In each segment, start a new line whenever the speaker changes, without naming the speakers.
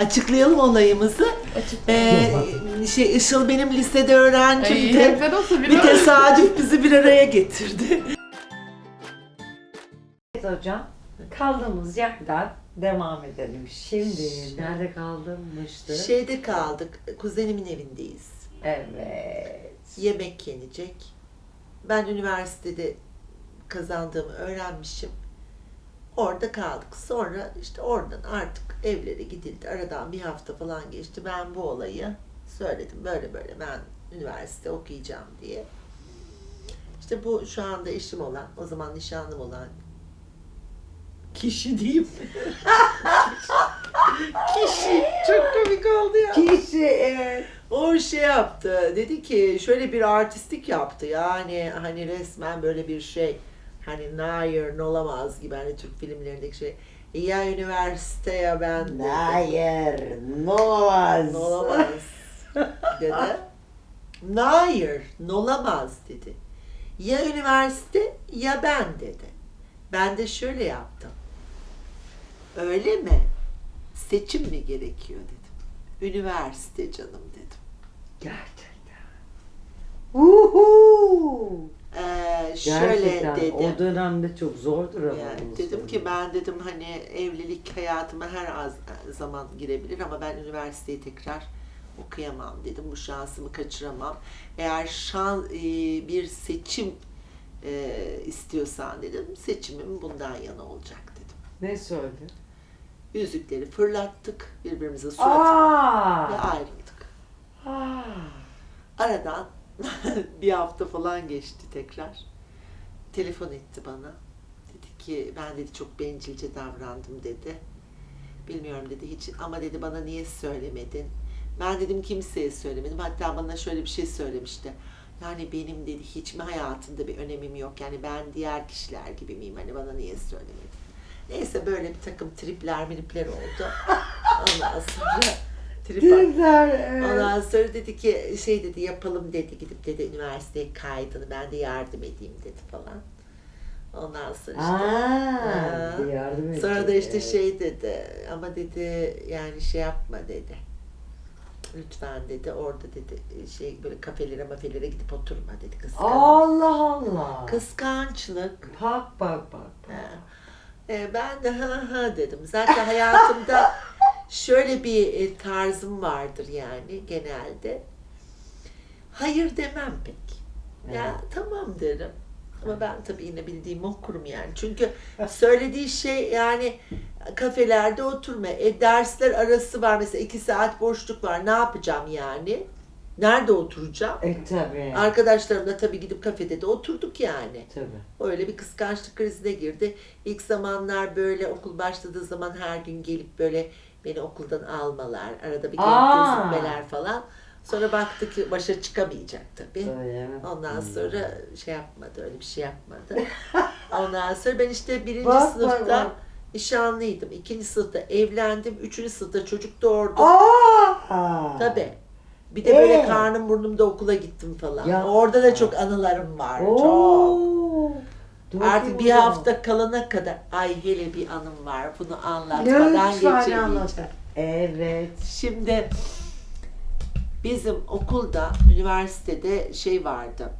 Açıklayalım olayımızı. Ee, şey Işıl benim lisede öğrenci bir de
nasıl
bir tesadüf bizi bir araya getirdi.
Evet hocam. Kaldığımız yerden devam edelim. Şimdi nerede kalmıştı?
Şeyde kaldık. Kuzenimin evindeyiz.
Evet.
Yemek yenecek. Ben üniversitede kazandığımı öğrenmişim. Orada kaldık. Sonra işte oradan artık evlere gidildi. Aradan bir hafta falan geçti. Ben bu olayı söyledim. Böyle böyle ben üniversite okuyacağım diye. İşte bu şu anda eşim olan, o zaman nişanlım olan kişi diyeyim. kişi. Çok komik oldu ya.
Kişi evet.
O şey yaptı. Dedi ki şöyle bir artistik yaptı. Yani hani resmen böyle bir şey. Hani Nair olamaz gibi hani Türk filmlerindeki şey. Ya üniversite ya ben. dedi.
Hayır. Noaz.
Olamaz dedi. Nair olamaz dedi. Ya üniversite ya ben dedi. Ben de şöyle yaptım. Öyle mi? Seçim mi gerekiyor dedim. Üniversite canım dedim.
Gerçekten. Uhu.
Ee, şöyle
Gerçekten o dönemde çok zordur ama.
Yani dedim ki ben dedim hani evlilik hayatıma her az zaman girebilir ama ben üniversiteyi tekrar okuyamam dedim. Bu şansımı kaçıramam. Eğer şan e, bir seçim e, istiyorsan dedim seçimim bundan yana olacak dedim.
Ne söyledi?
Yüzükleri fırlattık birbirimize suratına ve
Aa.
ayrıldık.
Aa.
Aradan bir hafta falan geçti tekrar. Telefon etti bana. Dedi ki ben dedi çok bencilce davrandım dedi. Bilmiyorum dedi hiç ama dedi bana niye söylemedin? Ben dedim kimseye söylemedim. Hatta bana şöyle bir şey söylemişti. Yani benim dedi hiç mi hayatında bir önemim yok? Yani ben diğer kişiler gibi miyim? Hani bana niye söylemedin? Neyse böyle bir takım tripler milipler oldu. Ondan sonra trip
evet.
Ondan sonra dedi ki şey dedi yapalım dedi gidip dedi üniversiteye kaydını ben de yardım edeyim dedi falan. Ondan sonra işte.
Aa,
Ha.
yardım
Sonra da işte
evet.
şey dedi ama dedi yani şey yapma dedi. Lütfen dedi orada dedi şey böyle kafelere mafelere gidip oturma dedi kıskanç.
Allah Allah.
Kıskançlık.
Bak bak bak.
Ha. E, ben de ha ha dedim. Zaten hayatımda şöyle bir e, tarzım vardır yani genelde. Hayır demem pek. Ya
Evet.
tamam derim. Ama ben tabii yine bildiğimi okurum yani. Çünkü söylediği şey yani kafelerde oturma. E, dersler arası var mesela iki saat boşluk var. Ne yapacağım yani? Nerede oturacağım?
E tabi.
Arkadaşlarımla tabii gidip kafede de oturduk yani.
Tabi.
Öyle bir kıskançlık krizine girdi. İlk zamanlar böyle okul başladığı zaman her gün gelip böyle beni okuldan almalar, arada bir gelip
Aa!
gözükmeler falan. Sonra baktı ki başa çıkamayacak tabii.
Öyle mi?
Ondan
Hmm.
sonra şey yapmadı, öyle bir şey yapmadı. Ondan sonra ben işte birinci
Bak, bak,
sınıfta
bak.
nişanlıydım. ikinci sınıfta evlendim. Üçüncü sınıfta çocuk doğurdum.
Aa!
Tabii. Bir de böyle
Ee?
karnım burnumda okula gittim falan.
Ya.
Orada da çok anılarım var. Çok.
Oo. Dur
Artık bir
zaman.
hafta kalana kadar ay hele bir anım var bunu anlatmadan geçemeyeceğim.
Evet.
Şimdi bizim okulda, üniversitede şey vardı.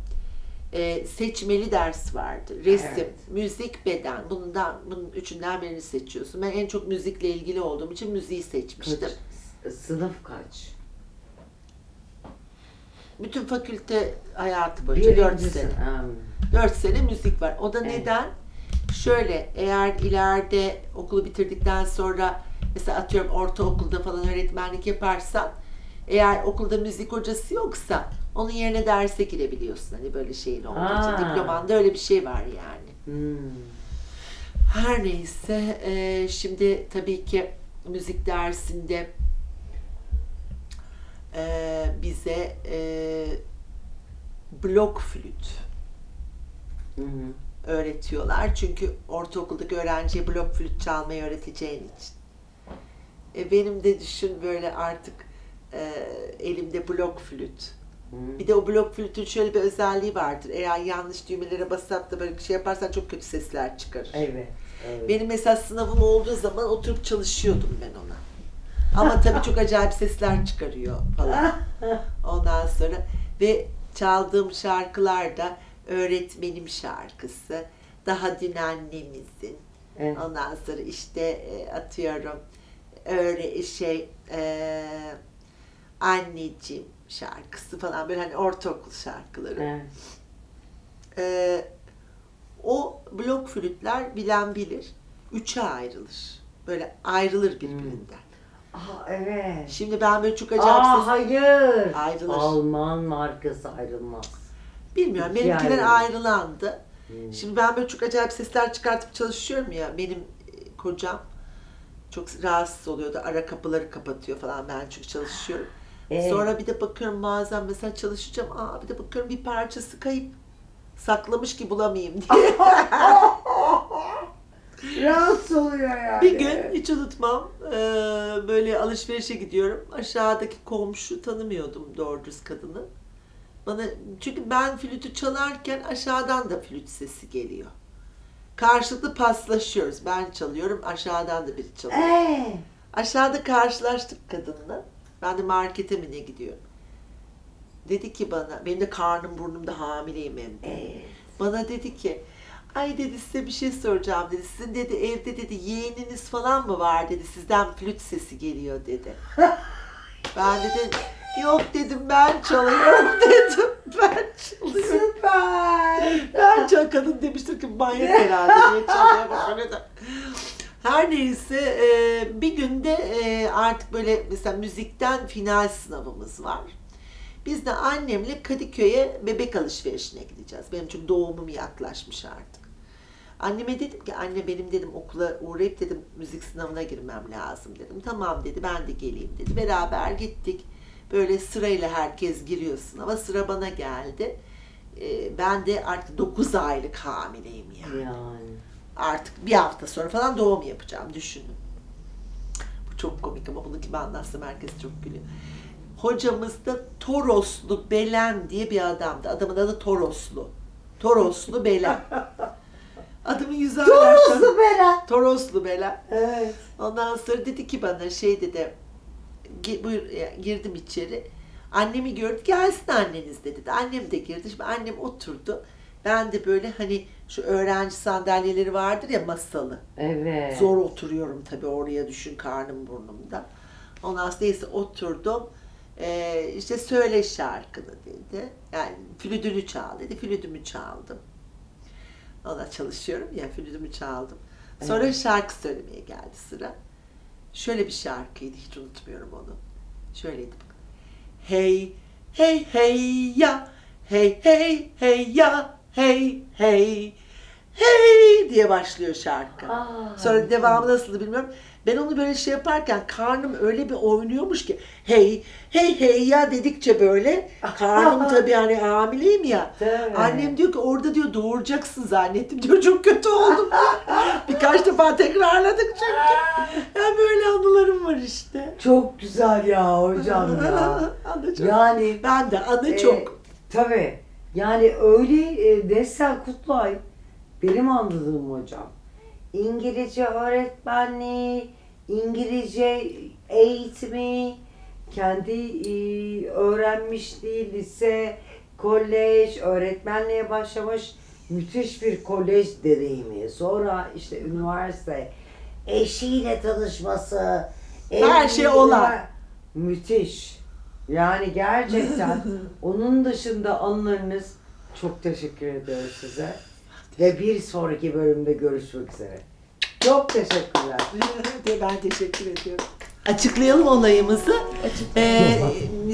e, seçmeli ders vardı. Resim,
Evet.
müzik, beden. Bundan, bunun üçünden birini seçiyorsun. Ben en çok müzikle ilgili olduğum için müziği seçmiştim.
Kaç? Sınıf kaç?
Bütün fakülte hayatı boyunca dört sene.
Ha.
4 sene müzik var. O da
Evet.
neden? Şöyle eğer ileride okulu bitirdikten sonra mesela atıyorum ortaokulda falan öğretmenlik yaparsan eğer okulda müzik hocası yoksa onun yerine derse girebiliyorsun. Hani böyle şeyin olduğu için. Diplomanda öyle bir şey var yani.
Hmm.
Her neyse e, şimdi tabii ki müzik dersinde e, bize e, blok flüt
Hı hı.
öğretiyorlar. Çünkü ortaokuldaki öğrenciye blok flüt çalmayı öğreteceğin için. E benim de düşün böyle artık e, elimde blok flüt.
Hı.
Bir de o blok flütün şöyle bir özelliği vardır. Eğer yanlış düğmelere basıp da böyle bir şey yaparsan çok kötü sesler çıkarır.
Evet. evet.
Benim mesela sınavım olduğu zaman oturup çalışıyordum ben ona. Ama tabii çok acayip sesler çıkarıyor falan. Ondan sonra ve çaldığım şarkılar da öğretmenim şarkısı. Daha dün annemizin.
Evet.
Ondan sonra işte e, atıyorum öyle şey e, anneciğim şarkısı falan böyle hani ortaokul şarkıları.
Evet.
E, o blok flütler bilen bilir. Üçe ayrılır. Böyle ayrılır birbirinden.
Aa evet.
Şimdi ben böyle çok acayip
Aa
ses-
hayır.
Ayrılır.
Alman markası ayrılmaz.
Bilmiyorum.
İki
Benimkiler ayrılandı.
Hmm.
Şimdi ben böyle çok acayip sesler çıkartıp çalışıyorum ya. Benim e, kocam çok rahatsız oluyordu. Ara kapıları kapatıyor falan. Ben çünkü çalışıyorum.
Ee?
Sonra bir de bakıyorum bazen mesela çalışacağım. Aa bir de bakıyorum bir parçası kayıp. Saklamış ki bulamayayım diye.
Rahatsız oluyor yani.
bir gün hiç unutmam. e, böyle alışverişe gidiyorum. Aşağıdaki komşu tanımıyordum doğru düz kadını. Bana çünkü ben flütü çalarken aşağıdan da flüt sesi geliyor. Karşılıklı paslaşıyoruz. Ben çalıyorum, aşağıdan da biri çalıyor.
Ee,
Aşağıda karşılaştık kadınla. Ben de markete mi ne gidiyorum. Dedi ki bana, benim de karnım burnumda hamileyim hem de.
evet.
Bana dedi ki, ay dedi size bir şey soracağım dedi. Sizin dedi evde dedi yeğeniniz falan mı var dedi. Sizden flüt sesi geliyor dedi. ben de yok dedim ben çalıyorum dedim. Ben çalıyorum.
Süper.
Ben çal kadın demiştir ki manyak herhalde diye çalıyor. Öyle de. Her neyse e, bir günde e, artık böyle mesela müzikten final sınavımız var. Biz de annemle Kadıköy'e bebek alışverişine gideceğiz. Benim çünkü doğumum yaklaşmış artık. Anneme dedim ki anne benim dedim okula uğrayıp dedim müzik sınavına girmem lazım dedim. Tamam dedi ben de geleyim dedi. Beraber gittik. Böyle sırayla herkes giriyor sınava. Sıra bana geldi. Ee, ben de artık 9 aylık hamileyim yani.
Yani.
Artık bir hafta sonra falan doğum yapacağım düşünün. Bu çok komik ama bunu kime anlatsam herkes çok gülüyor. Hocamız da Toroslu Belen diye bir adamdı. Adamın adı Toroslu. Toroslu Belen. Hala aşağı-
Doğrusu Beren.
Toroslu Belen.
Evet.
Ondan sonra dedi ki bana şey dedi. "Gi- Buyur ya, girdim içeri. Annemi gördü gelsin anneniz dedi. Annem de girdi. Şimdi annem oturdu. Ben de böyle hani şu öğrenci sandalyeleri vardır ya masalı.
Evet.
Zor oturuyorum tabii oraya düşün karnım burnumda. Ondan sonra neyse oturdum. Ee, işte söyle şarkını dedi. Yani flütünü çal dedi. Flütümü çaldım. Ona çalışıyorum ya flütümü çaldım. Sonra
Evet.
şarkı söylemeye geldi sıra. Şöyle bir şarkıydı hiç unutmuyorum onu. Şöyleydi. Hey hey hey ya hey hey hey ya hey hey hey diye başlıyor şarkı.
Aa,
Sonra devamı nasıldı bilmiyorum. Ben onu böyle şey yaparken karnım öyle bir oynuyormuş ki hey hey hey ya dedikçe böyle karnım tabii hani hamileyim ya.
Tabii.
Annem diyor ki orada diyor doğuracaksın zannettim diyor çok kötü oldum. Birkaç defa tekrarladık çünkü. Yani böyle anılarım var işte.
Çok güzel ya hocam ya.
Çok.
yani
Ben de ana
e,
çok.
Tabii. Yani öyle e, Destel Kutlay benim anladığım hocam. İngilizce öğretmenliği, İngilizce eğitimi, kendi e, öğrenmişliği, lise, kolej, öğretmenliğe başlamış müthiş bir kolej deneyimi. Sonra işte üniversite, eşiyle tanışması,
Her şey olan.
Müthiş. Yani gerçekten onun dışında anılarınız çok teşekkür ediyoruz size. Ve bir sonraki bölümde görüşmek üzere. Çok teşekkürler.
Ben teşekkür ediyorum. Açıklayalım olayımızı. Ee,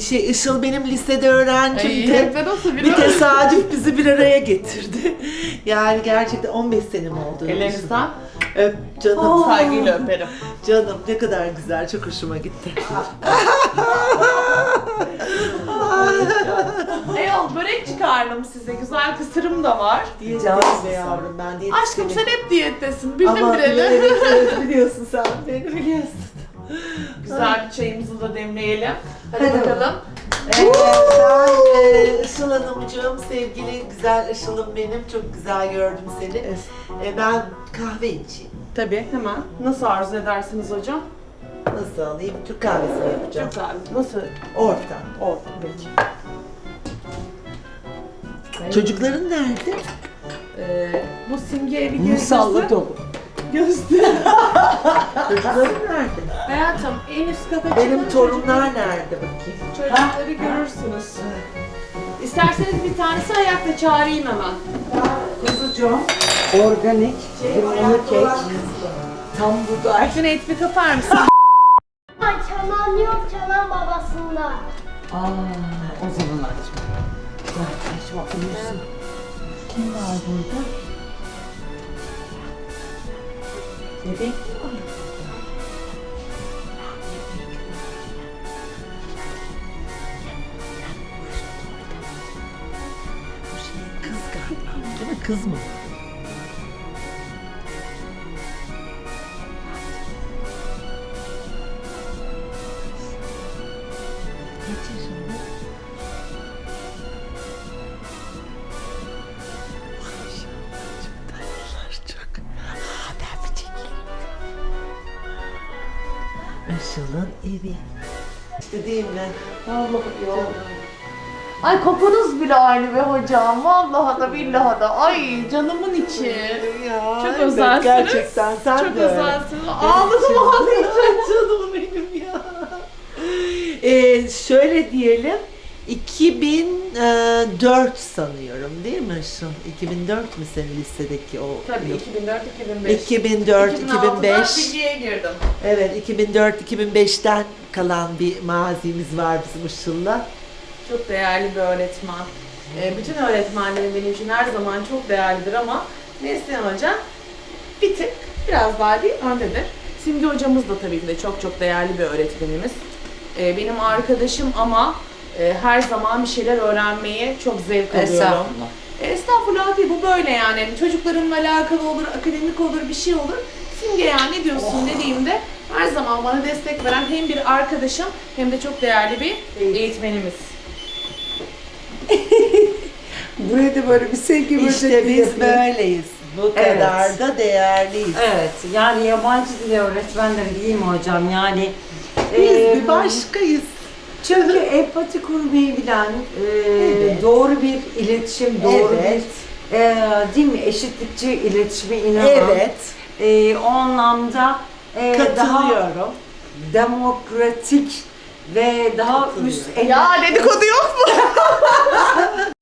şey Işıl benim lisede öğrencimdi.
Ay, ben
bir
biliyorum?
tesadüf bizi bir araya getirdi. Yani gerçekten 15 senem oldu.
Ellerinizden
Öp canım.
saygıyla öperim.
Canım ne kadar güzel. Çok hoşuma gitti.
Eyol börek çıkardım size. Güzel kısırım da var.
Diyetteyim be yavrum ben diyetisyenim.
Aşkım sen hep diyettesin. Bildim
Ama
bileli.
biliyorum, evet, biliyorsun sen beni biliyorsun.
Güzel bir çayımızı da demleyelim. Hadi,
Hadi
bakalım.
Evet, ben e, Işıl Hanımcığım, sevgili güzel Işıl'ım benim. Çok güzel gördüm seni. E, ben kahve içeyim.
Tabii hemen. Nasıl arzu edersiniz hocam?
Nasıl alayım? Türk kahvesi mi yapacağım?
Çok abi. Nasıl?
Orta.
Orta peki.
Çocukların nerede?
Ee, bu simgeye bir göz
Musallat olun.
Göster.
Çocukların nerede?
Hayatım en üst kata
Benim
çıkın,
torunlar nerede bakayım?
Çocukları görürsünüz. İsterseniz bir tanesi ayakta çağırayım hemen.
Kuzucuğum, organik, limonlu kek, tam buğday.
Şunu et bir kapar mısın?
Çalan yok, çalan babasında.
Aa, o zaman açma. Ya açma, uyusun. Kim var burada? Bebek mi var?
Kız mı? Işıl'ın evi. İşte değil mi?
Vallahi ya. Ay kokunuz bile aynı be hocam. Vallahi da billahi da. Ay canımın içi.
Ya,
Çok
evet,
özelsiniz.
Gerçekten sen
Çok
de
özelsiniz. Ağladım ağlayacağım canım benim ya.
Ee, şöyle diyelim 2004 sanıyorum değil mi Işıl? 2004 mü senin listedeki o?
Tabii
yıl?
2004-2005.
2004 2005.
bilgiye girdim.
Evet 2004 2005'ten kalan bir mazimiz var bizim Işıl'la.
Çok değerli bir öğretmen. Ee, bütün öğretmenlerim benim için her zaman çok değerlidir ama Neslihan Hoca bir tık biraz daha bir öndedir. Simge hocamız da tabii ki de çok çok değerli bir öğretmenimiz. Ee, benim arkadaşım ama e, her zaman bir şeyler öğrenmeye çok zevk alıyorum.
Estağfurullah.
E, Estağfurullah değil bu böyle yani. Çocuklarımla alakalı olur, akademik olur, bir şey olur. Simge ya ne diyorsun dediğimde her zaman bana destek veren hem bir arkadaşım hem de çok değerli bir eğitmenimiz.
Buraya da böyle bir sevgi
İşte biz
yapayım.
böyleyiz. Bu
Evet.
kadar da değerliyiz.
Evet, yani yabancı dil öğretmenleri değil mi hocam? Yani
Biz
e,
bir başkayız.
Çünkü empati kurmayı bilen, e,
Evet.
doğru bir iletişim, doğru
Evet.
bir e, değil mi eşitlikçi iletişime inanan,
Evet.
e, o anlamda e, daha
Katılıyorum.
demokratik ve daha üst.
Ya dedikodu yok mu?